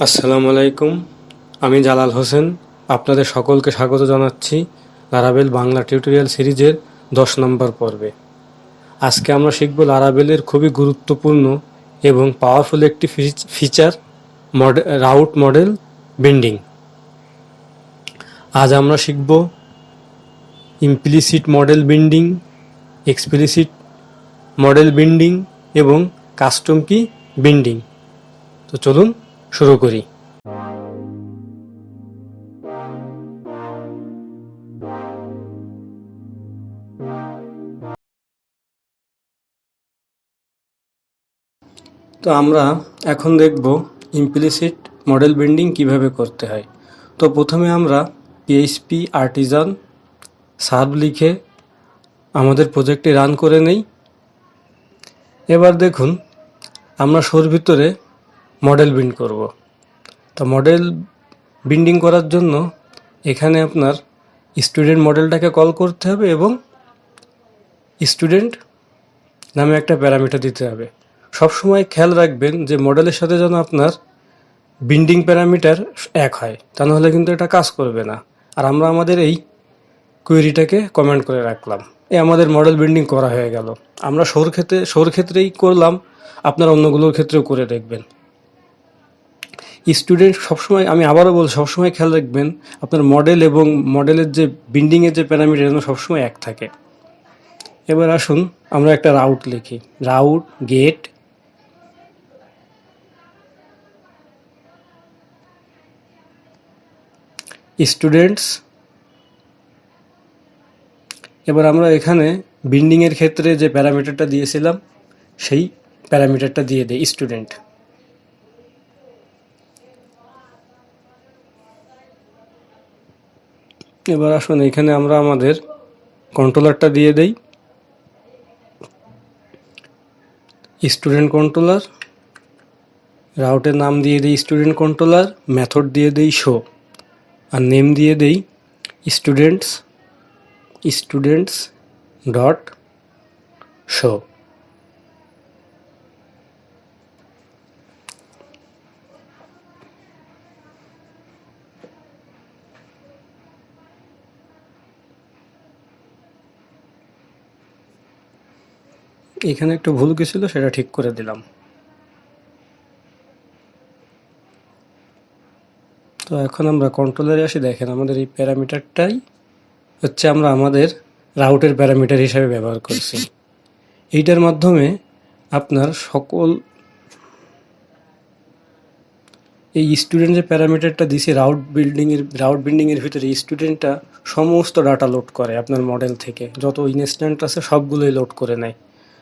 আসসালামু আলাইকুম, আমি জালাল হোসেন। আপনাদের সকলকে স্বাগত জানাচ্ছি লারাবেল বাংলা টিউটোরিয়াল সিরিজের দশ নম্বর পর্বে। আজকে আমরা শিখব লারাবেলের খুবই গুরুত্বপূর্ণ এবং পাওয়ারফুল একটি ফিচ- ফিচার মডে রাউট মডেল বিন্ডিং আজ আমরা শিখব implicit model binding explicit model binding এবং কাস্টম কি বিন্ডিং তো চলুন শুরু করি। তো আমরা এখন দেখব ইমপ্লিসিট মডেল বিল্ডিং কীভাবে করতে হয়। তো প্রথমে আমরা পিএইচপি আর্টিজান সার্ভ লিখে আমাদের প্রজেক্টটি রান করে নেই। এবার দেখুন, আমরা শোর ভিতরে মডেল বিন্ড করব। তো মডেল বিন্ডিং করার জন্য এখানে আপনার স্টুডেন্ট মডেলটাকে কল করতে হবে এবং স্টুডেন্ট নামে একটা প্যারামিটার দিতে হবে। সবসময় খেয়াল রাখবেন যে মডেলের সাথে যেন আপনার বিন্ডিং প্যারামিটার এক হয়, তা নাহলে কিন্তু এটা কাজ করবে না। আর আমরা আমাদের এই কোয়েরিটাকে কমেন্ট করে রাখলাম। এ আমাদের মডেল বিল্ডিং করা হয়ে গেল। আমরা সৌর ক্ষেত্রে সৌর ক্ষেত্রেই করলাম, আপনার অন্যগুলোর ক্ষেত্রেও করে দেখবেন। স্টুডেন্ট সবসময়, আমি আবারও বল সবসময় খেয়াল রাখবেন, আপনার মডেল এবং মডেলের যে বিল্ডিংয়ের যে প্যারামিটার যেন সবসময় এক থাকে। এবার আসুন, আমরা একটা রাউট লিখি। রাউট গেট স্টুডেন্টস এবার আমরা এখানে বিল্ডিংয়ের ক্ষেত্রে যে প্যারামিটারটা দিয়েছিলাম, সেই প্যারামিটারটা দিয়ে দেয় স্টুডেন্ট এবার আসুন, এখানে আমরা আমাদের কন্ট্রোলারটা দিয়ে দেই। স্টুডেন্ট কন্ট্রোলার রাউটের নাম দিয়ে দিই স্টুডেন্ট কন্ট্রোলার মেথড দিয়ে দেই শো আর নেম দিয়ে দেই স্টুডেন্টস স্টুডেন্টস ডট শো এখানে একটু ভুল গেছিল, সেটা ঠিক করে দিলাম। তো এখন আমরা কন্ট্রোলারে আসি, দেখেন আমাদের এই প্যারামিটারটাই হচ্ছে আমরা আমাদের রাউটের প্যারামিটার হিসাবে ব্যবহার করছি। এইটার মাধ্যমে আপনার সকল এই স্টুডেন্ট যে প্যারামিটারটা দিছি রাউট বিল্ডিংয়ের রাউট বিল্ডিংয়ের ভিতরে স্টুডেন্টটা সমস্ত ডাটা লোড করে আপনার মডেল থেকে। যত ইনস্ট্যান্ট আছে, সবগুলোই লোড করে নেয়।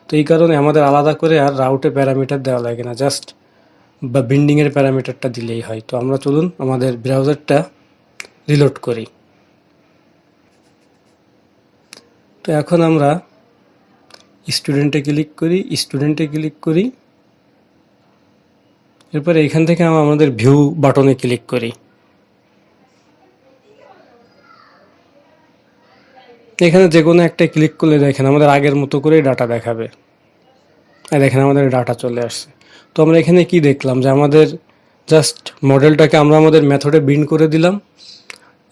তো এই কারণে আমাদের আলাদা করে আর রাউটে প্যারামিটার দেওয়া লাগে না জাস্ট বা বিল্ডিংয়ের প্যারামিটারটা দিলেই হয়। তো আমরা চলুন আমাদের ব্রাউজারটা রিলোড করি। তো এখন আমরা স্টুডেন্টে ক্লিক করি স্টুডেন্টে ক্লিক করি। এরপরে এখান থেকে আমরা আমাদের ভিউ বাটনে ক্লিক করি। এখানে যে কোনো একটা ক্লিক করলে দেখেন আমাদের আগের মতো করেই ডাটা দেখাবে। আর দেখেন আমাদের ডাটা চলে আসছে। তো আমরা এখানে কি দেখলাম? যে আমাদের জাস্ট মডেলটাকে আমরা আমাদের মেথডে বিন করে দিলাম।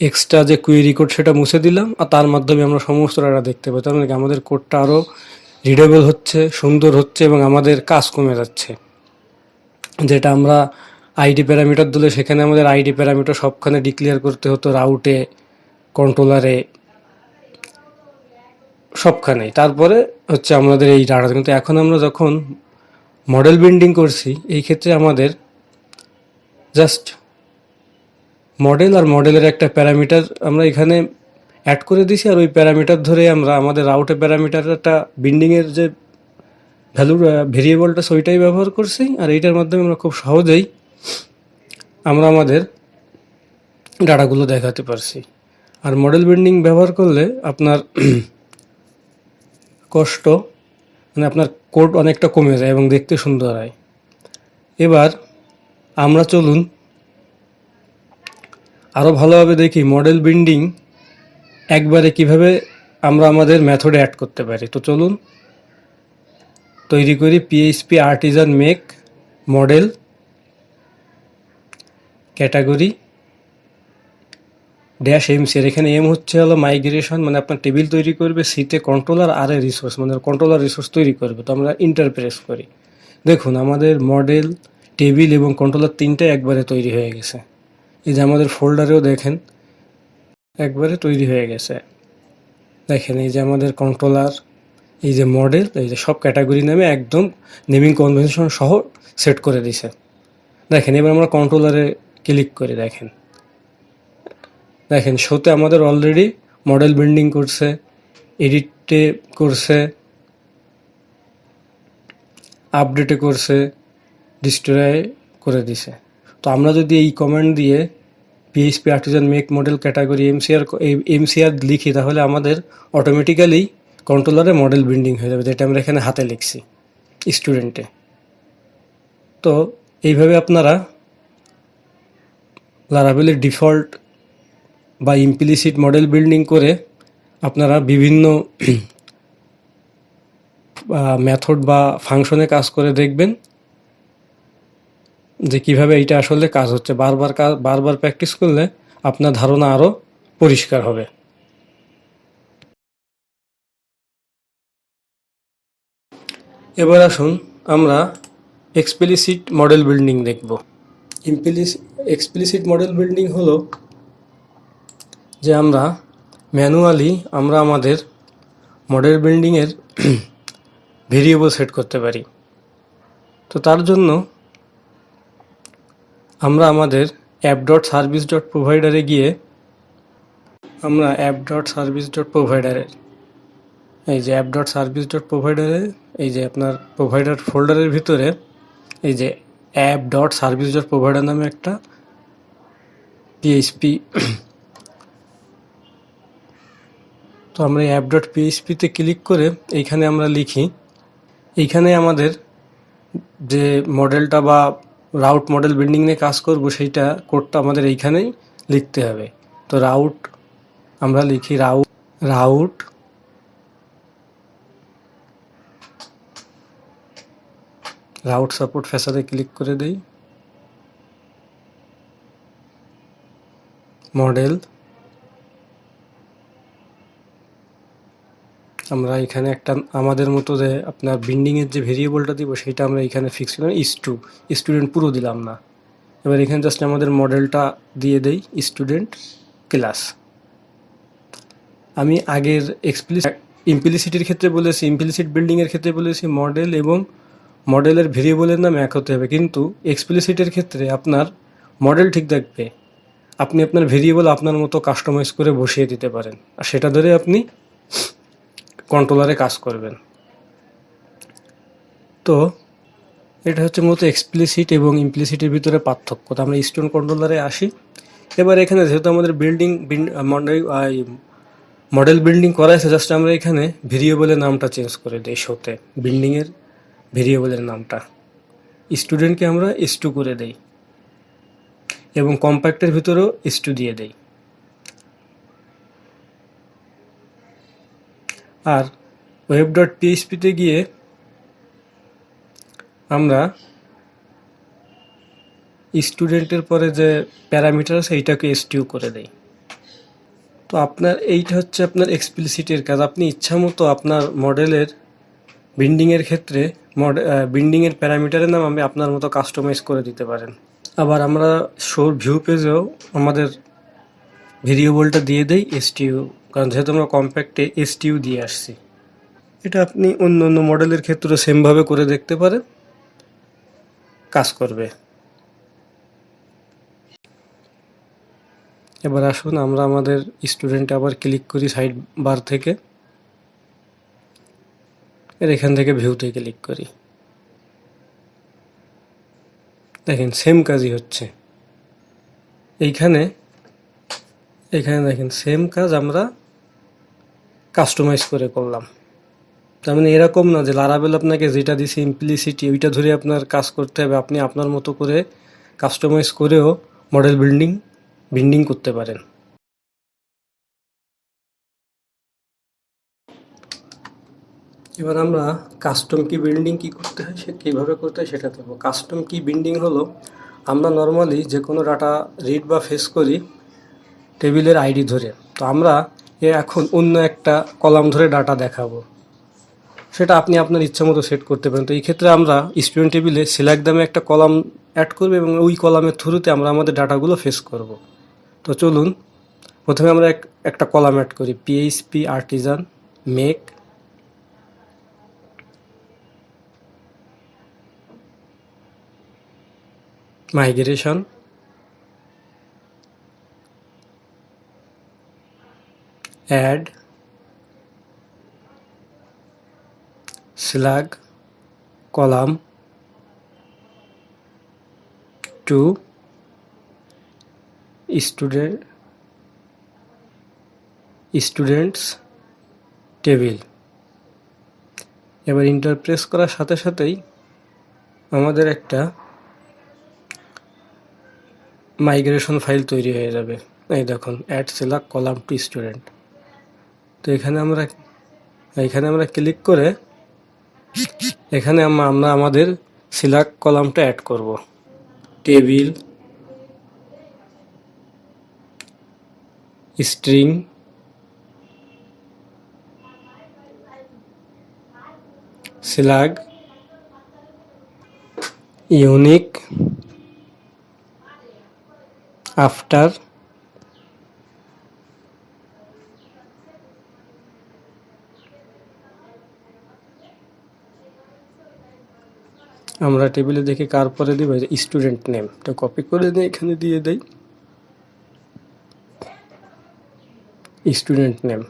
এক্সট্রা যে কুইরি কোড সেটা মুছে দিলাম আর তার মাধ্যমে আমরা সমস্ত ডাটা দেখতে পাই তার মানে আমাদের কোডটা আরও রিডেবল হচ্ছে, সুন্দর হচ্ছে এবং আমাদের কাজ কমে যাচ্ছে। যেটা আমরা আইডি প্যারামিটার দিলে সেখানে আমাদের আইডি প্যারামিটার সবখানে ডিক্লেয়ার করতে হতো রাউটে কন্ট্রোলারে সবখানেই। তারপরে হচ্ছে আমাদের এই ডাটা কিন্তু এখন আমরা যখন মডেল বিল্ডিং করছি, এই ক্ষেত্রে আমাদের জাস্ট মডেল আর মডেলের একটা প্যারামিটার আমরা এখানে অ্যাড করে দিছি আর ওই প্যারামিটার ধরে আমরা আমাদের রাউটে প্যারামিটারটা বিল্ডিংয়ের যে ভ্যালু ভেরিয়েবলটা ওইটাই ব্যবহার করছি, আর এইটার মাধ্যমে আমরা খুব সহজেই আমরা আমাদের ডাটাগুলো দেখাতে পারছি। আর মডেল বিল্ডিং ব্যবহার করলে আপনার কষ্ট মানে আপনার কোড অনেকটা কমে যায় এবং দেখতে সুন্দর হয়। এবার আমরা চলুন আরও ভালোভাবে দেখি মডেল বিল্ডিং একবারে কীভাবে আমরা আমাদের মেথডে অ্যাড করতে পারি। তো চলুন তৈরি করি PHP artisan make model category dash M C এখানে এম হচ্ছে হলো মাইগ্রেশন মানে আপনার টেবিল তৈরি করবে সিতে কন্ট্রোলার আর এ রিসোর্স মানে কন্ট্রোলার রিসোর্স তৈরি করবে। তো আমরা ইন্টারপ্রেস করি। দেখুন, আমাদের মডেল টেবিল এবং কন্ট্রোলার তিনটে একবারে তৈরি হয়ে গেছে। এই যে আমাদের ফোল্ডারেও দেখেন, একবারে তৈরি হয়ে গেছে। দেখেন, এই যে আমাদের কন্ট্রোলার এই যে মডেল এই যে সব ক্যাটাগরি নামে একদম নেমিং কনভেনশন সহ সেট করে দিছে। দেখেন, এবার আমরা কন্ট্রোলারে ক্লিক করে, দেখেন। দেখেন শোতে আমাদের অলরেডি মডেল বিল্ডিং করছে এডিটে করছে আপডেটে করছে ডিস্ট্রয় করে দিছে। তো আমরা যদি এই কমান্ড দিয়ে PHP artisan make model category MCR MCR লিখি, তাহলে আমাদের অটোমেটিক্যালি কন্ট্রোলারে মডেল বিল্ডিং হয়ে যাবে, যেটা আমরা এখানে হাতে লিখছি স্টুডেন্টে তো এইভাবে আপনারা লারাবেলের ডিফল্ট বা ইমপ্লিসিট মডেল বিল্ডিং করে আপনারা বিভিন্ন মেথড বা ফাংশনে কাজ করে দেখবেন যে কীভাবে এইটা আসলে কাজ হচ্ছে। বারবার বারবার প্র্যাকটিস করলে আপনার ধারণা আরও পরিষ্কার হবে। এবার আসুন আমরা এক্সপ্লিসিট মডেল বিল্ডিং দেখব। ইমপ্লিস এক্সপ্লিসিট মডেল বিল্ডিং হলো যে আমরা ম্যানুয়ালি আমরা আমাদের মডেল বিল্ডিংয়ের ভেরিয়েবল সেট করতে পারি। তো তার জন্য আমরা আমাদের অ্যাপ ডট সার্ভিস ডট প্রোভাইডারে গিয়ে আমরা অ্যাপ ডট সার্ভিস ডট প্রোভাইডারের এই যে অ্যাপ ডট সার্ভিস ডট প্রোভাইডারে এই যে আপনার প্রোভাইডার ফোল্ডারের ভিতরে, এই যে app dot service dot provider নামে একটা পিএইচপি তো আমরা অ্যাপ ডট পিএইচপিতে ক্লিক করে এইখানে আমরা লিখি। এইখানে আমাদের যে মডেলটা বা রাউট মডেল বিল্ডিং নিয়ে কাজ করব সেইটা কোডটা আমাদের এইখানেই লিখতে হবে। তো রাউট আমরা লিখি রাউট রাউট রাউট সাপোর্ট ফ্যাসাদে ক্লিক করে দেই। মডেল আমরা এখানে একটা আমাদের মতো যে আপনার বিল্ডিংয়ের যে ভেরিয়েবলটা দিব, সেটা আমরা এখানে ফিক্স করলাম টু স্টুডেন্ট পুরো দিলাম না। এবার এখানে জাস্ট আমাদের মডেলটা দিয়ে দেই স্টুডেন্ট ক্লাস আমি আগের এক্সপ্লিস ইমপ্লিসিটির ক্ষেত্রে বলেছি ইমপ্লিসিট বিল্ডিংয়ের ক্ষেত্রে বলেছি মডেল এবং মডেলের ভেরিয়েবলের নাম এক হতে হবে। কিন্তু এক্সপ্লিসিটের ক্ষেত্রে আপনার মডেল ঠিক থাকবে। আপনি আপনার ভেরিয়েবল আপনার মতো কাস্টমাইজ করে বসিয়ে দিতে পারেন। আর সেটা ধরে আপনি কন্ট্রোলারে কাজ করবেন। তো এটা হচ্ছে মূলত এক্সপ্লিসিট এবং ইমপ্লিসিটের ভিতরে পার্থক্য। তো আমরা স্টোন কন্ট্রোলারে আসি। এবার এখানে যেহেতু আমাদের বিল্ডিং মডেল বিল্ডিং করা আছে জাস্ট আমরা এখানে ভেরিয়েবলের নামটা চেঞ্জ করে দিই শোতে বিল্ডিংয়ের ভেরিয়েবলের নামটা। স্টুডেন্টকে আমরা এস টু করে দেই। এবং কম্প্যাক্টের ভিতরেও এস টু দিয়ে দেই। আর ওয়েব ডট পিএইচপিতে গিয়ে আমরা স্টুডেন্টের পরে যে প্যারামিটার আছে, এইটাকে এসটিউ করে দেই তো আপনার এইটা হচ্ছে আপনার এক্সপ্লিসিটির কাজ। আপনি ইচ্ছা মতো আপনার মডেলের বিল্ডিংয়ের ক্ষেত্রে মডে বিল্ডিংয়ের প্যারামিটারের নাম আমি আপনার মতো কাস্টমাইজ করে দিতে পারেন। আবার আমরা শোর ভিউ পেজেও আমাদের ভেরিয়েবলটা দিয়ে দেই এসটিউ কারণ যেহেতু আমরা কম্প্যাক্টে এসটিউ দিয়ে আসছি, এটা আপনি অন্য অন্য মডেলের ক্ষেত্রে সেমভাবে করে দেখতে পারেন, কাজ করবে। এবার আসুন আমরা আমাদের স্টুডেন্ট আবার ক্লিক করি সাইড বার থেকে। এর এখান থেকে ভিউতে ক্লিক করি। দেখেন সেম কাজই হচ্ছে। এইখানে, এখানে দেখেন সেম কাজ আমরা কাস্টমাইজ করে করলাম। তার মানে এরকম না যে লারাবেল আপনাকে যেটা দিছে ইমপ্লিসিটি ওইটা ধরে আপনার কাজ করতে হবে। আপনি আপনার মতো করে কাস্টমাইজ করেও মডেল বিল্ডিং বিল্ডিং করতে পারেন। এবার আমরা কাস্টম কি বিল্ডিং কি করতে হয়, সে কীভাবে করতে হয় সেটা দেখব। কাস্টম কি বিল্ডিং হলো, আমরা নর্মালি যে কোনো ডাটা রিড বা ফেস করি টেবিলের আইডি ধরে। তো আমরা এখন অন্য একটা কলাম ধরে ডাটা দেখাবো। সেটা আপনি আপনার ইচ্ছা মতো সেট করতে পারেন। তো এই ক্ষেত্রে আমরা স্টুডেন্ট টেবিলে সিলেক্ট দামে একটা কলাম অ্যাড করব এবং ওই কলামের থ্রুতে আমরা আমাদের ডাটাগুলো ফেস করব। তো চলুন, প্রথমে আমরা এক, একটা কলাম অ্যাড করি। PHP artisan make migration add slug column to student, students table এবার ইন্টারপ্রেস করার সাথে সাথেই আমাদের একটা মাইগ্রেশন ফাইল তৈরি হয়ে যাবে। এই দেখুন add slug column to student তো এখানে আমরা এখানে আমরা ক্লিক করে এখানে আমরা আমাদের সিলাক কলামটা অ্যাড করব। Table string slug unique after আমরা টেবিলে দেখে কার পরে দিব স্টুডেন্ট নেম তো কপি করে নিয়ে এখানে দিয়ে দেই। স্টুডেন্ট নেম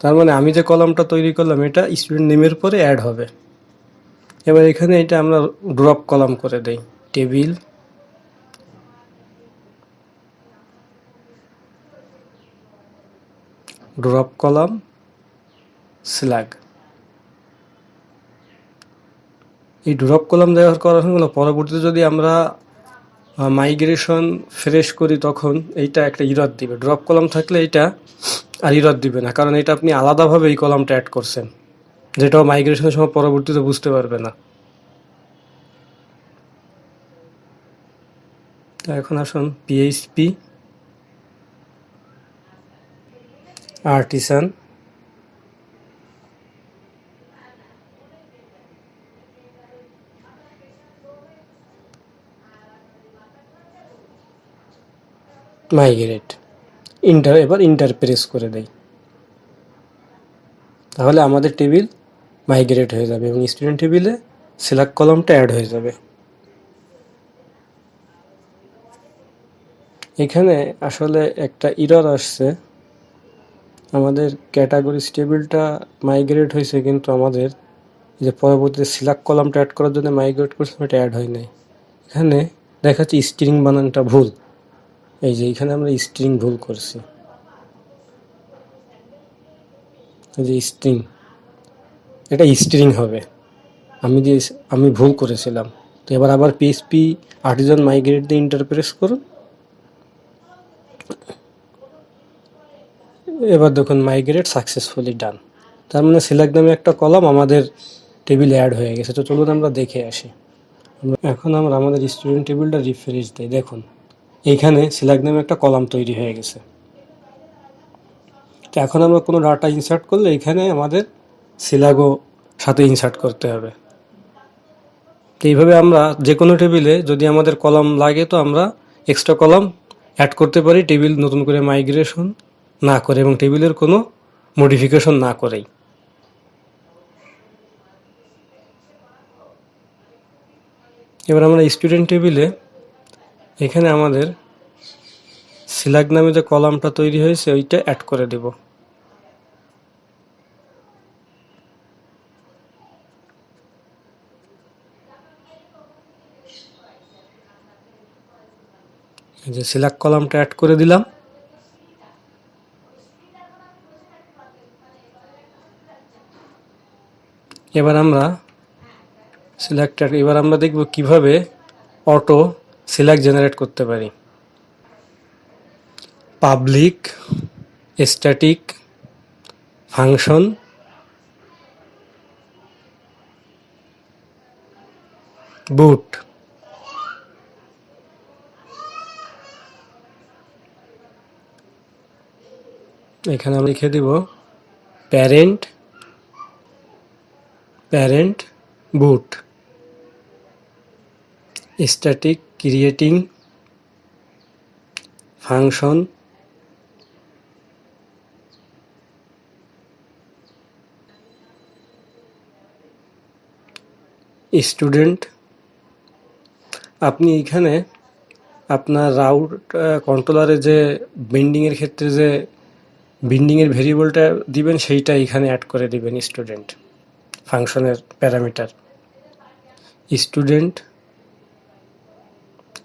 তার মানে আমি যে কলামটা তৈরি করলাম, এটা স্টুডেন্ট নেমের পরে অ্যাড হবে। এবার এখানে এটা আমরা ড্রপ কলাম করে দেই। টেবিল। Drop column. স্ল্যাগ এই ড্রপ কলাম দেওয়ার করার হলো পরবর্তীতে যদি আমরা মাইগ্রেশন ফ্রেশ করি তখন এইটা একটা ইরদ দিবে। ড্রপ কলাম থাকলে এটা আর ইরদ দিবে না, কারণ এটা আপনি আলাদাভাবে এই কলামটা অ্যাড করছেন। যেটাও মাইগ্রেশনের সময় পরবর্তীতে বুঝতে পারবে না। এখন আসুন পিএইচপি আর্টিসান মাইগ্রেট ইন্টার এবার ইন্টার প্রেস করে দেই তাহলে আমাদের টেবিল মাইগ্রেট হয়ে যাবে এবং স্টুডেন্ট টেবিলে সিলেক্ট কলামটা অ্যাড হয়ে যাবে। এখানে আসলে একটা ইরর আসছে। আমাদের ক্যাটাগরিজ টেবিলটা মাইগ্রেট হয়েছে কিন্তু আমাদের যে পরবর্তীতে সিলেক্ট কলামটা অ্যাড করার জন্য মাইগ্রেট করছিলাম এটা অ্যাড হয় নাই। এখানে দেখাচ্ছে স্ট্রিং বানানটা ভুল। এই যে এখানে আমরা স্ট্রিং ভুল করছি। এই যে স্ট্রিং এটা স্ট্রিং হবে। আমি যে, আমি ভুল করেছিলাম। তো এবার আবার পিএসপি আর্টিজান মাইগ্রেট দিয়ে ইন্টারপ্রেস করুন। এবার দেখুন মাইগ্রেট সাকসেসফুলি ডান তার মানে সিলেক্ট নামে একটা কলাম আমাদের টেবিলে অ্যাড হয়ে গেছে। তো চলুন আমরা দেখে আসি। এখন আমরা আমাদের স্টুডেন্ট টেবিলটা রিফ্রেশ দিই। দেখুন এইখানে সিলেক্ট নামে একটা কলাম তৈরি হয়ে গেছে। তো এখন আমরা কোনো ডাটা ইনসার্ট করলে এখানে আমাদের সিলাগো সাথে ইনসার্ট করতে হবে। তো এইভাবে আমরা যে কোনো টেবিলে যদি আমাদের কলাম লাগে তো আমরা এক্সট্রা কলাম অ্যাড করতে পারি টেবিল নতুন করে মাইগ্রেশন না করে এবং টেবিলের কোনো মডিফিকেশন না করেই। এবার আমরা স্টুডেন্ট টেবিলে এখানে আমাদের সিলাগ নামে যে কলামটা তৈরি হয়েছে, ওইটা অ্যাড করে দেব। যে সিলাক কলামটা অ্যাড করে দিলাম। এবার আমরা সিলেক্ট এবার আমরা দেখব কীভাবে অটো সিলেক্ট জেনারেট করতে পারি। Public static function, boot. এখানে আমি লিখে দিব, parent parent, boot. Static creating function student. আপনি এখানে আপনার রাউট কন্ট্রোলারে যে বিন্ডিংয়ের ক্ষেত্রে যে বিন্ডিংয়ের ভেরিয়েবলটা দিবেন, সেইটা এখানে অ্যাড করে দিবেন স্টুডেন্ট, ফাংশনের parameter student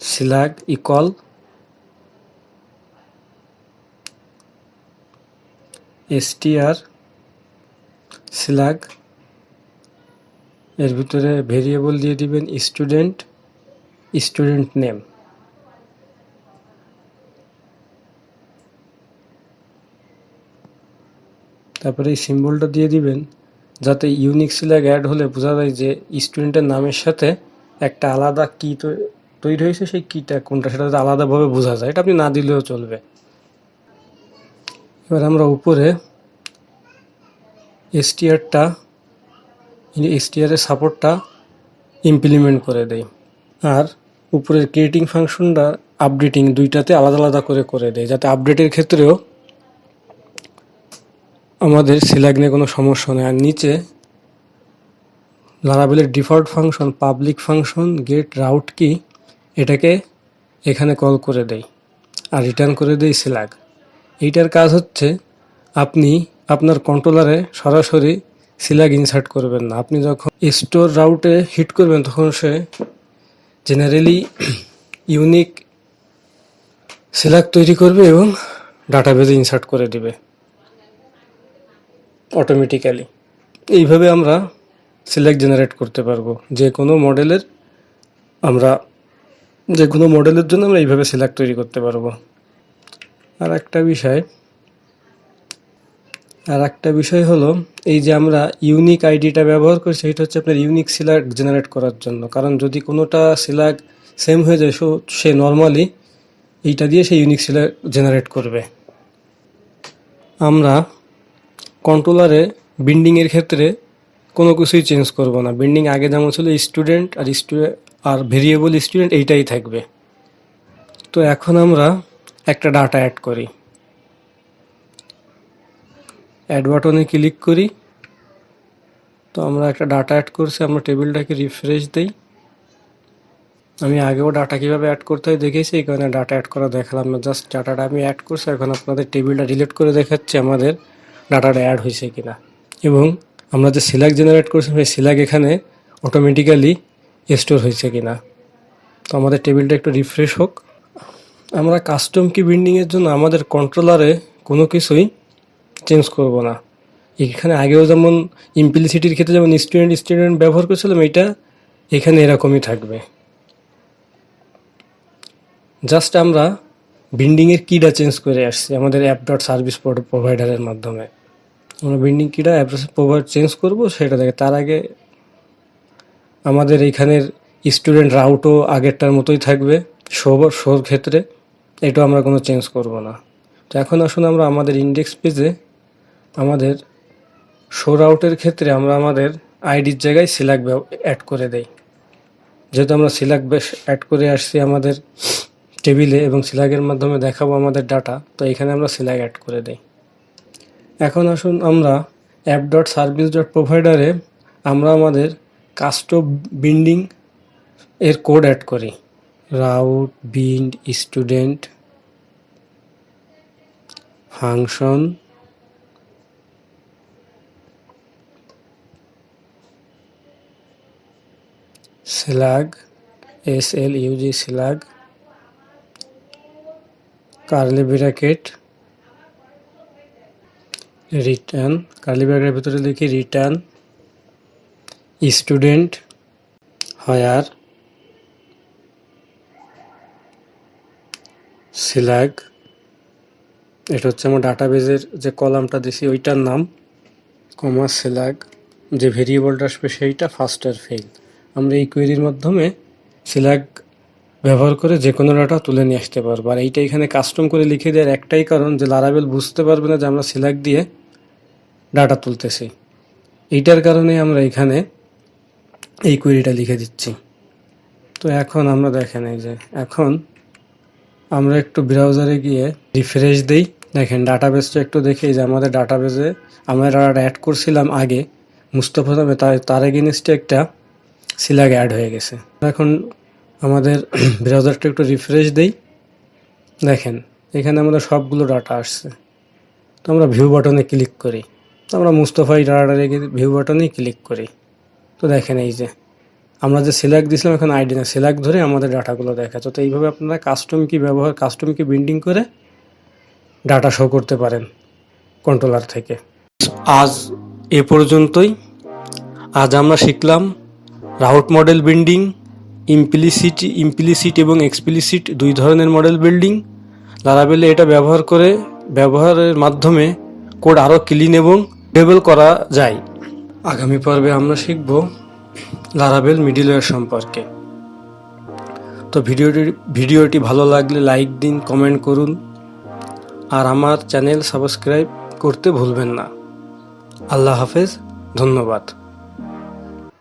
slug equal STR slug এর ভিতরে ভেরিয়েবল দিয়ে দিবেন স্টুডেন্ট স্টুডেন্ট নেম। তারপরে এই সিম্বলটা দিয়ে দিবেন, যাতে ইউনিক সিলাগ অ্যাড হলে বোঝা যায় যে স্টুডেন্টের নামের সাথে একটা আলাদা কী কি তৈরি হয়েছে সেই কীটা, কোনটা সেটা আলাদাভাবে বোঝা যায়, এটা আপনি না দিলেও চলবে। এবার আমরা উপরে এসটিআরটা এসটিআরের সাপোর্টটা ইমপ্লিমেন্ট করে দেয় আর উপরের ক্রিয়েটিং ফাংশনটা আপডেটিং দুইটাতে আলাদা আলাদা করে করে দেয় যাতে আপডেটের ক্ষেত্রেও আমাদের সিলাগ নিয়ে কোনো সমস্যা নেই আর নিচে লারাবেলের default function public function get route কি এটাকে এখানে কল করে দেয় আর রিটার্ন করে দেয় সিলাগ এইটার কাজ হচ্ছে আপনি আপনার কন্ট্রোলারে সরাসরি সিলাগ ইনসার্ট করবেন না। আপনি যখন স্টোর রাউটে হিট করবেন, তখন সে জেনারেলি ইউনিক সিলাগ তৈরি করবে এবং ডাটাবেজে ইনসার্ট করে দিবে অটোমেটিক্যালি এইভাবে আমরা সিলেক্ট জেনারেট করতে পারব। যে কোনো মডেলের আমরা যে কোনো মডেলের জন্য আমরা এইভাবে সিলেক্ট তৈরি করতে পারব। আর একটা বিষয়, আর একটা বিষয় হলো, এই যে আমরা ইউনিক আইডিটা ব্যবহার করি, সেটা হচ্ছে আপনার ইউনিক সিলাগ জেনারেট করার জন্য। কারণ যদি কোনোটা সিলাগ সেম হয়ে যায়, সো সে নর্মালি এইটা দিয়ে সে ইউনিক সিলাগ জেনারেট করবে। আমরা কন্ট্রোলারে বিন্ডিংয়ের ক্ষেত্রে কোনো কিছুই চেঞ্জ করব না। বিন্ডিং আগে যেমন ছিল স্টুডেন্ট আর স্টুডেন্ট আর ভেরিয়েবল স্টুডেন্ট এইটাই থাকবে। তো এখন আমরা একটা ডাটা অ্যাড করি। অ্যাড বাটনে ক্লিক করি। তো আমরা একটা ডাটা অ্যাড করছি, আমরা টেবিলটাকে রিফ্রেশ দিই। আমি আগেও ডাটা কীভাবে অ্যাড করতে হয় দেখেছি এই কারণে ডাটা অ্যাড করা দেখালাম না। জাস্ট ডাটাটা আমি অ্যাড করছি, এখন আপনাদের টেবিলটা ডিলিট করে দেখাচ্ছি, আমাদের ডাটাটা অ্যাড হয়েছে কিনা। এবং আমরা যে সিলাক জেনারেট করছি, সেই সিলাক এখানে অটোমেটিক্যালি স্টোর হয়েছে কিনা। তো আমাদের টেবিলটা একটু রিফ্রেশ হোক। আমরা কাস্টম কি বিন্ডিংয়ের জন্য আমাদের কন্ট্রোলারে কোনো কিছুই চেঞ্জ করব না। এখানে আগেও যেমন ইমপ্লিসিটির ক্ষেত্রে যেমন স্টুডেন্ট স্টুডেন্ট ব্যবহার করেছিলাম, এটা এখানে এরকমই থাকবে। জাস্ট আমরা বিন্ডিংয়ের কিটা চেঞ্জ করে আসছি আমাদের অ্যাপ ডট সার্ভিস প্রোভাইডারের মাধ্যমে। আমরা বিন্ডিং কিটা অ্যাপ প্রোভাইড চেঞ্জ করব, সেটা দেখে তার আগে আমাদের এইখানের স্টুডেন্ট রাউটও আগেরটার মতোই থাকবে শো শোর ক্ষেত্রে। এটাও আমরা কোনো চেঞ্জ করব না। তো এখন আসুন আমরা আমাদের ইন্ডেক্স পেজে আমাদের শো রাউটের ক্ষেত্রে আমরা আমাদের আইডির জায়গায় সিলাক অ্যাড করে দেই। যেহেতু আমরা সিলাক বেশ অ্যাড করে আসছি আমাদের টেবিলে এবং সিলাগের মাধ্যমে দেখাবো আমাদের ডাটা তো এখানে আমরা সিলাগ অ্যাড করে দিই। এখন আসুন আমরা অ্যাপ ডট সার্ভিস ডট প্রোভাইডারে আমরা আমাদের কাস্টম বিন্ডিং এর কোড অ্যাড করি। Route bind student function slug S L U G slug curly bracket return curly ব্র্যাকেটের ভিতরে লিখি রিটার্ন স্টুডেন্ট হায়ার সিলাগ এটা হচ্ছে আমার ডাটাবেজের যে কলামটা দিছি, ওইটার নাম। কমা সিলাগ যে ভেরিয়েবলটা আসবে সেইটা ফার্স্ট আর ফেল। আমরা এই কোয়েরির মাধ্যমে সিলাগ ব্যবহার করে যে কোনো ডাটা তুলে নিয়ে আসতে পারব। আর এইটা এখানে কাস্টম করে লিখে দেওয়ার একটাই কারণ যে লারাবেল বুঝতে পারবে না যে আমরা সিলেক্ট দিয়ে ডাটা তুলতেছি। এইটার কারণে আমরা এখানে এই কোয়েরিটা লিখে দিচ্ছি। তো এখন আমরা দেখেন এই যে, এখন আমরা একটু ব্রাউজারে গিয়ে রিফ্রেশ দিই। দেখেন ডাটাবেসটা একটু দেখি যে আমাদের ডাটাবেসে আমরা অ্যাড করছিলাম আগে। মুস্তফা নামে তার তার এগেনস্টে একটা সিলাগ অ্যাড হয়ে গেছে। এখন আমাদের ব্রাউজারটা একটু রিফ্রেশ দেই। দেখেন, এখানে আমাদের সবগুলো ডাটা আসছে। তো আমরা ভিউ বাটনে ক্লিক করি। তো আমরা মুস্তফাই ডাটা রেখে ভিউ বাটনেই ক্লিক করি। তো দেখেন এই যে, আমরা যে সিলেক্ট দিয়েছিলাম, এখন আইডি না সিলেক্ট ধরে আমাদের ডাটাগুলো দেখাচ্ছে তো এইভাবে আপনারা কাস্টম কি ব্যবহার কাস্টম কি বিল্ডিং করে ডাটা শো করতে পারেন কন্ট্রোলার থেকে। আজ এ পর্যন্তই। আজ আমরা শিখলাম route model building implicit implicit এবং এক্সপ্লিসিট দুই ধরনের মডেল বিল্ডিং লারাবেলে এটা ব্যবহার করে, ব্যবহারের মাধ্যমে কোড আরও ক্লিন এবং টেবল করা যায়। আগামী পর্বে আমরা শিখব লারাবেল মিডিলওয়্যার সম্পর্কে। তো ভিডিওটি ভিডিওটি ভালো লাগলে লাইক দিন কমেন্ট করুন। আর আমার চ্যানেল সাবস্ক্রাইব করতে ভুলবেন না। আল্লাহ হাফেজ, ধন্যবাদ।